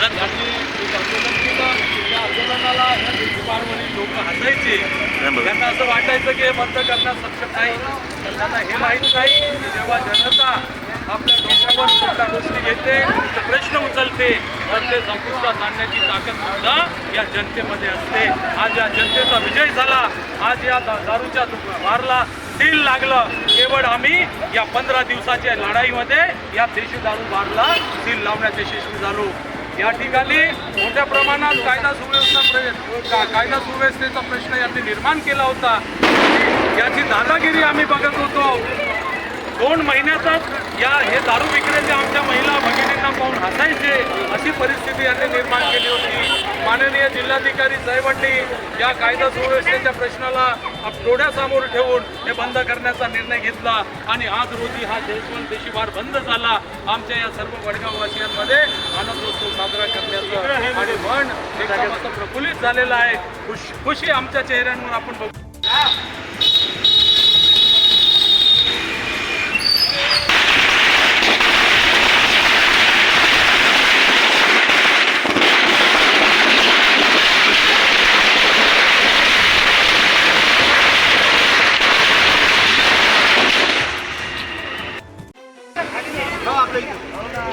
या देशपारवरील लोक हसायचे. त्यांना असं वाटायचं की हे बंद करण्यास सक्षम नाही. त्यांना हे माहीत नाही की जेव्हा जनता आपल्या डोक्यावर कुठल्या गोष्टी घेते प्रश्न उचलते तर ते संपुष्टात आणण्याची ताकद सुद्धा या जनतेमध्ये असते. आज या जनतेचा विजय झाला. आज या दारूच्या बारला सील लागलं. केवळ आम्ही या पंधरा दिवसाच्या लढाईमध्ये या देशी दारू बारला सील लावण्यात यशस्वी झालो. या ठिकाणी मोठ्या प्रमाणात कायदा सुव्यवस्था प्र- कायदा सुव्यवस्थेचा प्रश्न यांनी निर्माण केला होता. याची दादागिरी आम्ही बघत होतो. दोन महिन्यातच या हे दारू विक्रेते आमच्या महिला भगिनींना पाहून हसायचे अशी परिस्थिती यांनी निर्माण केली होती. माननीय जिल्हाधिकारी साहेबांनी या कायदा सुव्यवस्थेच्या प्रश्नाला डोळ्यासमोर ठेवून हे बंद करण्याचा निर्णय घेतला आणि आज रोजी हा देशवंत देशीवार बंद झाला. आमच्या या सर्व वडगाववासियांमध्ये आनंद साजरा आणि मन एकदम असं प्रफुल्लित झालेलं आहे. खुश खुशी आमच्या चेहऱ्यांवर आपण बघू.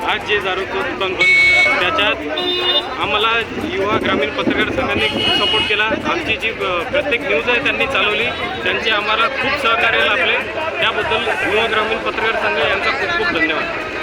आज जे जारो दुकान बंद. त्याच्यात आम्हाला युवा ग्रामीण पत्रकार संघाने सपोर्ट केला. आमची जी प्रत्येक न्यूज आहे त्यांनी चालवली. त्यांचे आम्हाला खूप सहकार्य लाभले. त्याबद्दल युवा ग्रामीण पत्रकार संघ यांचा खूप खूप धन्यवाद.